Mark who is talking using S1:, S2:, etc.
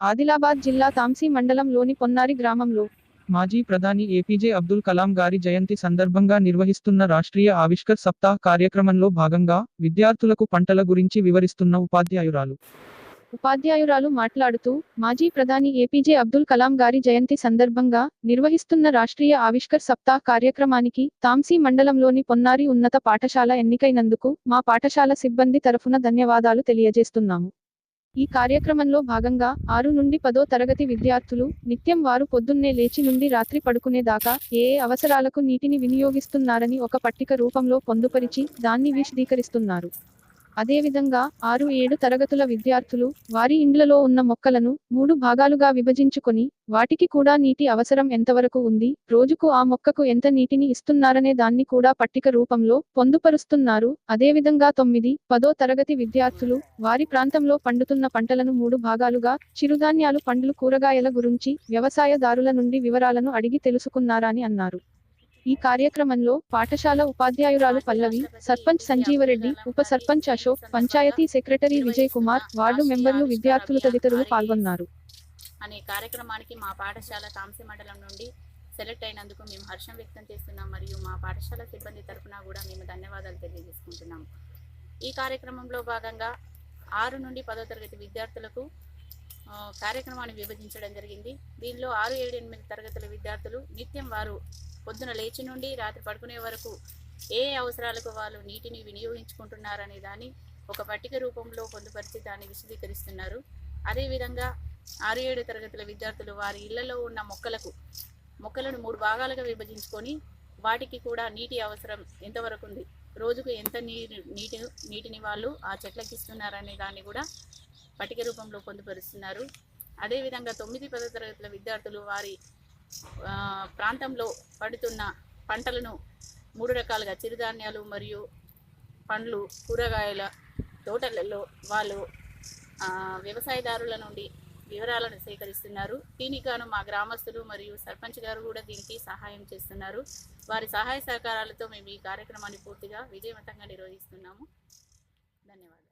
S1: ఆదిలాబాద్ జిల్లా తాంసీ మండలంలోని పొన్నారి గ్రామంలో
S2: మాజీ ప్రధాని ఏపీజే అబ్దుల్ కలాం గారి జయంతి సందర్భంగా నిర్వహిస్తున్న రాష్ట్రీయ ఆవిష్కర్ సప్తాహ్ కార్యక్రమంలో భాగంగా విద్యార్థులకు పంటల గురించి వివరిస్తున్న ఉపాధ్యాయురాలు.
S1: ఉపాధ్యాయురాలు మాట్లాడుతూ మాజీ ప్రధాని ఏపీజే అబ్దుల్ కలాం గారి జయంతి సందర్భంగా నిర్వహిస్తున్న రాష్ట్రీయ ఆవిష్కర్ సప్తాహ్ కార్యక్రమానికి తాంసీ మండలంలోని పొన్నారి ఉన్నత పాఠశాల ఎన్నికైనందుకు మా పాఠశాల సిబ్బంది తరఫున ధన్యవాదాలు తెలియజేస్తున్నాము. ఈ కార్యక్రమంలో భాగంగా ఆరు నుండి పదో తరగతి విద్యార్థులు నిత్యం వారు పొద్దున్నే లేచి నుండి రాత్రి పడుకునే దాకా ఏ ఏ అవసరాలకు నీటిని వినియోగిస్తున్నారని ఒక పట్టిక రూపంలో పొందుపరిచి దాన్ని విశదీకరిస్తున్నారు. అదేవిధంగా ఆరు ఏడు తరగతుల విద్యార్థులు వారి ఇండ్లలో ఉన్న మొక్కలను మూడు భాగాలుగా విభజించుకొని వాటికి కూడా నీటి అవసరం ఎంతవరకు ఉంది రోజుకు ఆ మొక్కకు ఎంత నీటిని ఇస్తున్నారనే దాన్ని కూడా పట్టిక రూపంలో పొందుపరుస్తున్నారు. అదేవిధంగా తొమ్మిది పదో తరగతి విద్యార్థులు వారి ప్రాంతంలో పండుతున్న పంటలను మూడు భాగాలుగా చిరుధాన్యాలు పండ్లు కూరగాయల గురించి వ్యవసాయదారుల నుండి వివరాలను అడిగి తెలుసుకున్నారని అన్నారు. ఈ కార్యక్రమంలో పాఠశాల ఉపాధ్యాయురాలు పల్లవి సర్పంచ్ సంజీవరెడ్డి ఉప సర్పంచ్ అశోక్ పంచాయతీ సెక్రటరీ విజయ్ కుమార్ వార్డు మెంబర్లు విద్యార్థులు తదితరులు పాల్గొన్నారు.
S3: అనే కార్యక్రమానికి మా పాఠశాల తాంసి మండలం నుండి సెలెక్ట్ అయినందుకు మేము హర్షం వ్యక్తం చేస్తున్నాం మరియు మా పాఠశాల సిబ్బంది తరఫున కూడా మేము ధన్యవాదాలు తెలియజేసుకుంటున్నాము ఈ కార్యక్రమంలో భాగంగా ఆరు నుండి పదో తరగతి విద్యార్థులకు కార్యక్రమాన్ని విభజించడం జరిగింది. దీనిలో ఆరు ఏడు ఎనిమిది తరగతుల విద్యార్థులు నిత్యం వారు పొద్దున లేచి నుండి రాత్రి పడుకునే వరకు ఏ ఏ అవసరాలకు వాళ్ళు నీటిని వినియోగించుకుంటున్నారనే దాన్ని ఒక పట్టిక రూపంలో పొందుపరిచి దాన్ని విశదీకరిస్తున్నారు. అదేవిధంగా ఆరు ఏడు తరగతుల విద్యార్థులు వారి ఇళ్ళలో ఉన్న మొక్కలకు మొక్కలను మూడు భాగాలుగా విభజించుకొని వాటికి కూడా నీటి అవసరం ఎంతవరకు ఉంది? రోజుకు ఎంత నీరు నీటి నీటిని వాళ్ళు ఆ చెట్లకి ఇస్తున్నారనే దాన్ని కూడా పట్టిక రూపంలో పొందుపరుస్తున్నారు. అదేవిధంగా తొమ్మిది పదో తరగతుల విద్యార్థులు వారి ప్రాంతంలో పడుతున్న పంటలను మూడు రకాలుగా చిరుధాన్యాలు మరియు పండ్లు కూరగాయల తోటలలో వాళ్ళు వ్యవసాయదారుల నుండి వివరాలను సేకరిస్తున్నారు. దీనికి గాను మా గ్రామస్తులు మరియు సర్పంచ్ గారు కూడా దీనికి సహాయం చేస్తున్నారు. వారి సహాయ సహకారాలతో మేము ఈ కార్యక్రమాన్ని పూర్తిగా విజయవంతంగా నిర్వహిస్తున్నాము. ధన్యవాదాలు.